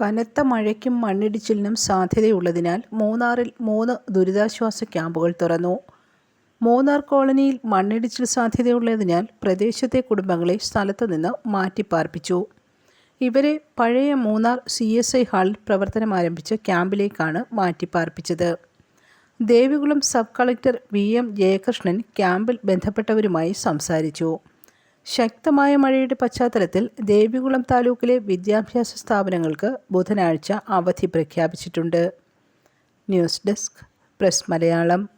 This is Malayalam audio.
കനത്ത മഴയ്ക്കും മണ്ണിടിച്ചിലിനും സാധ്യതയുള്ളതിനാൽ മൂന്നാറിൽ മൂന്ന് ദുരിതാശ്വാസ ക്യാമ്പുകൾ തുറന്നു. മൂന്നാർ കോളനിയിൽ മണ്ണിടിച്ചിൽ സാധ്യതയുള്ളതിനാൽ പ്രദേശത്തെ കുടുംബങ്ങളെ സ്ഥലത്തു നിന്ന് മാറ്റിപ്പാർപ്പിച്ചു. ഇവരെ പഴയ മൂന്നാർ സി എസ് ഐ ഹാളിൽ പ്രവർത്തനമാരംഭിച്ച ക്യാമ്പിലേക്കാണ് മാറ്റിപ്പാർപ്പിച്ചത്. Devikulam sub collector V M Jayakrishnan ക്യാമ്പിൽ ബന്ധപ്പെട്ടവരുമായി സംസാരിച്ചു. ശക്തമായ മഴയുടെ പശ്ചാത്തലത്തിൽ ദേവികുളം താലൂക്കിലെ വിദ്യാഭ്യാസ സ്ഥാപനങ്ങൾക്ക് ബുധനാഴ്ച അവധി പ്രഖ്യാപിച്ചിട്ടുണ്ട്. News desk press Malayalam.